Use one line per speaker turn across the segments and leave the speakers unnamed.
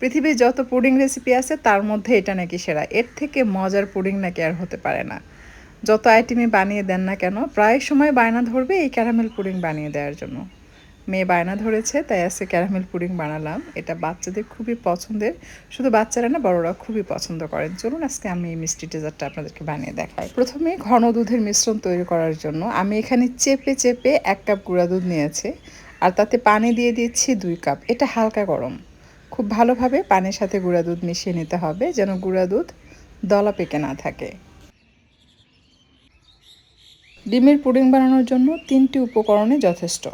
পৃথিবীর যত pudding recipe আছে, তার মধ্যে এটা নাকি সেরা। এর থেকে মজার পুডিং নাকি আর হতে পারে না। যত আইটেমই বানিয়ে দেন না কেন, প্রায় সময় বায়না ধরবে এই ক্যারামেল পুডিং বানিয়ে দেওয়ার জন্য। মেয়ে বায়না ধরেছে, তাই আজকে ক্যারামেল পুডিং বানালাম। এটা বাচ্চাদের খুবই পছন্দের। শুধু বাচ্চারা না, বড়রা খুবই পছন্দ করেন। চলুন আজকে আমি এই মিষ্টি ডেজার্টটা আপনাদেরকে বানিয়ে দেখাই। প্রথমে ঘন দুধের মিশ্রণ তৈরি করার জন্য আমি এখানে চেপে চেপে এক কাপ গুঁড়া দুধ নিয়েছি। আর তাতে পানি দিয়ে দিচ্ছি দুই কাপ এটা হালকা গরম। খুব ভালোভাবে পানির সাথে গুঁড়া দুধ মিশিয়ে নিতে হবে যেন গুঁড়া দুধ দলা পেকে না থাকে। ডিমের পুডিং বানানোর জন্য তিনটি উপকরণে যথেষ্ট,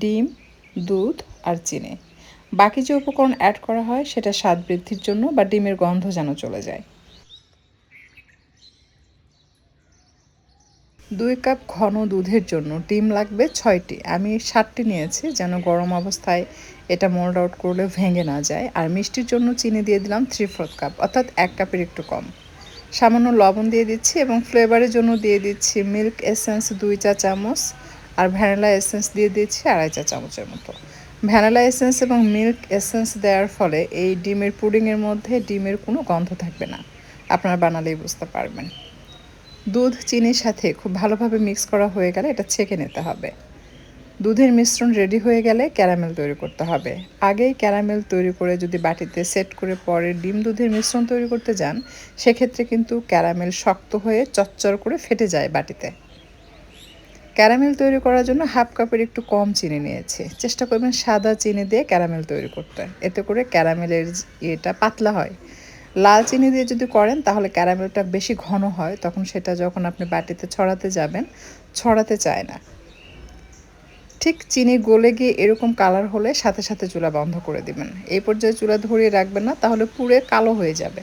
ডিম, দুধ আর চিনি। বাকি যে উপকরণ অ্যাড করা হয় সেটা স্বাদ বৃদ্ধির জন্য বা ডিমের গন্ধ যেন চলে যায়। দুই কাপ ঘন দুধের জন্য ডিম লাগবে ছয়টি। আমি সাতটি নিয়েছি, যেন গরম অবস্থায় এটা মোল্ড আউট করলে ভেঙে না যায়। আর মিষ্টির জন্য চিনি দিয়ে দিলাম থ্রি ফোর্থ কাপ অর্থাৎ এক কাপের একটু কম। সামান্য লবণ দিয়ে দিচ্ছি এবং ফ্লেভারের জন্য দিয়ে দিচ্ছি মিল্ক এসেন্স দুই চা চামচ আর ভ্যানিলা এসেন্স দিয়ে দিচ্ছি আড়াই চা চামচের মতো। ভ্যানিলা এসেন্স এবং মিল্ক এসেন্স দেওয়ার ফলে এই ডিমের পুডিংয়ের মধ্যে ডিমের কোনো গন্ধ থাকবে না। আপনারা বানালেই বুঝতে পারবেন। দুধ, চিনির সাথে খুব ভালোভাবে মিক্স করা হয়ে গেলে এটা ছেঁকে নিতে হবে। দুধের মিশ্রণ রেডি হয়ে গেলে ক্যারামেল তৈরি করতে হবে। আগেই ক্যারামেল তৈরি করে যদি বাটিতে সেট করে পরে ডিম দুধের মিশ্রণ তৈরি করতে যান, সেক্ষেত্রে কিন্তু ক্যারামেল শক্ত হয়ে চচ্চর করে ফেটে যায় বাটিতে। ক্যারামেল তৈরি করার জন্য হাফ কাপের একটু কম চিনি নিয়েছি। চেষ্টা করবেন সাদা চিনি দিয়ে ক্যারামেল তৈরি করতে। এতে করে ক্যারামেলের ইয়েটা পাতলা হয়। লাল চিনি দিয়ে যদি করেন, তাহলে ক্যারামেলটা বেশি ঘন হয়। তখন সেটা যখন আপনি বাটিতে ছড়াতে যাবেন, ছড়াতে চায় না। ঠিক চিনি গলে গিয়ে এরকম কালার হলে সাথে সাথে চুলা বন্ধ করে দিবেন। এই পর্যায়ে চুলা ধরিয়ে রাখবেন না, তাহলে পুড়ে কালো হয়ে যাবে।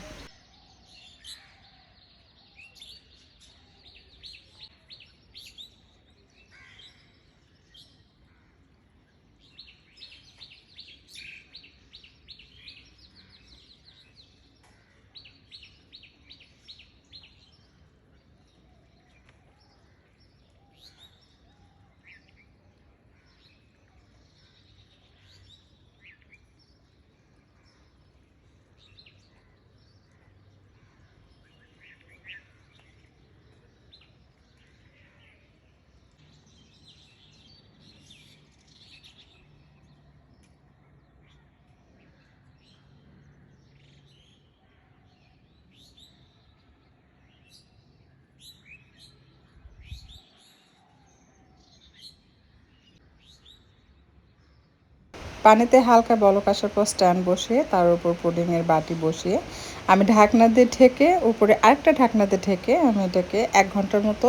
পানিতে হালকা বলক আসার পর স্ট্যান্ড বসিয়ে তার উপর পুডিংয়ের বাটি বসিয়ে আমি ঢাকনা দিয়ে ঢেকে, উপরে আরেকটা ঢাকনা দিয়ে ঢেকে আমি এটাকে এক ঘণ্টার মতো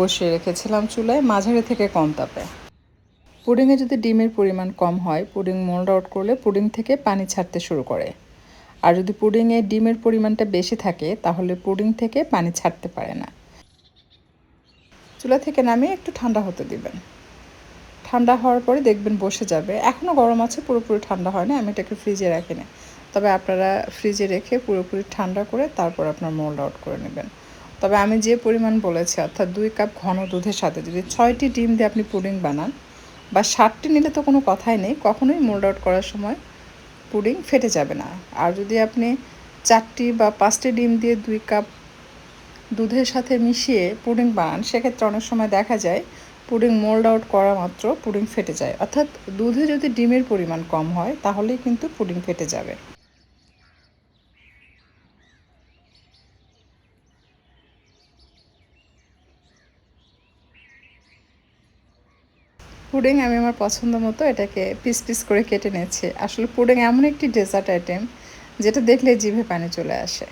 বসিয়ে রেখেছিলাম চুলায়, মাঝারি থেকে কম তাপে। পুডিংয়ে যদি ডিমের পরিমাণ কম হয়, পুডিং মোল্ড আউট করলে পুডিং থেকে পানি ছাড়তে শুরু করে। আর যদি পুডিংয়ে ডিমের পরিমাণটা বেশি থাকে, তাহলে পুডিং থেকে পানি ছাড়তে পারে না। চুলা থেকে নামিয়ে একটু ঠান্ডা হতে দিবেন। ঠান্ডা হওয়ার পরে দেখবেন বসে যাবে। এখনও গরম আছে, পুরোপুরি ঠান্ডা হয় না আমি এটাকে ফ্রিজে রাখি না তবে আপনারা ফ্রিজে রেখে পুরোপুরি ঠান্ডা করে তারপর আপনার মোল্ড আউট করে নেবেন। তবে আমি যে পরিমাণ বলেছি, অর্থাৎ দুই কাপ ঘন দুধের সাথে, যদি ছয়টি ডিম দিয়ে আপনি পুডিং বানান বা ষাটটি নিলে তো কোনো কথাই নেই, কখনোই মোল্ড আউট করার সময় পুডিং ফেটে যাবে না। আর যদি আপনি চারটি বা পাঁচটি ডিম দিয়ে দুই কাপ দুধের সাথে মিশিয়ে পুডিং বানান, সেক্ষেত্রে অনেক সময় দেখা যায় পুডিং মোল্ড আউট করা মাত্র পুডিং ফেটে যায়। অর্থাৎ দুধে যদি ডিমের পরিমাণ কম হয়, তাহলেই কিন্তু পুডিং ফেটে যাবে। পুডিং আমি আমার পছন্দ মতো এটাকে পিস পিস করে কেটে নিয়েছি। আসলে পুডিং এমন একটি ডেজার্ট আইটেম, যেটা দেখলে জিভে পানি চলে আসে।